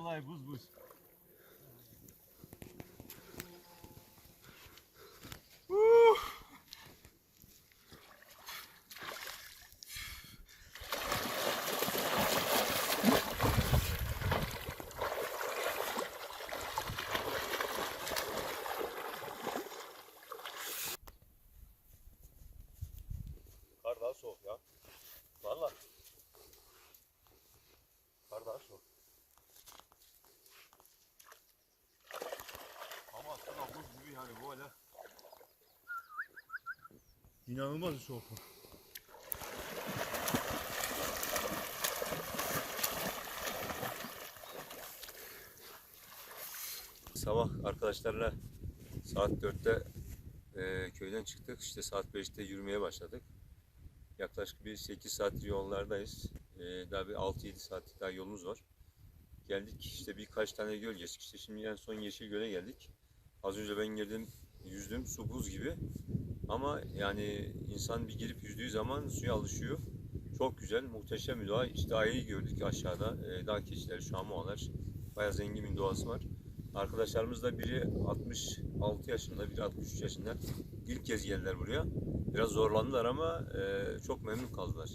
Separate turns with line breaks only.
Olay bus, bus. Yani hala. İnanılmaz bir soğukluk. Sabah arkadaşlarla saat 4'te e, köyden çıktık. İşte saat 5'te yürümeye başladık. Yaklaşık bir 8 saat yollardayız. E, daha bir 6-7 saat daha yolumuz var. Geldik işte birkaç tane göl geçtik. İşte şimdi en son Yeşil Göl'e geldik. Az önce ben girdim, yüzdüm. Su buz gibi. Ama yani insan bir girip yüzdüğü zaman suya alışıyor. Çok güzel, muhteşem bir doğa. İşte ayıyı gördük aşağıda. E, dağ keçileri, şamualar. Bayağı zengin bir doğası var. Arkadaşlarımız da biri 66 yaşında, biri 63 yaşında. İlk kez geldiler buraya. Biraz zorlandılar ama e, çok memnun kaldılar.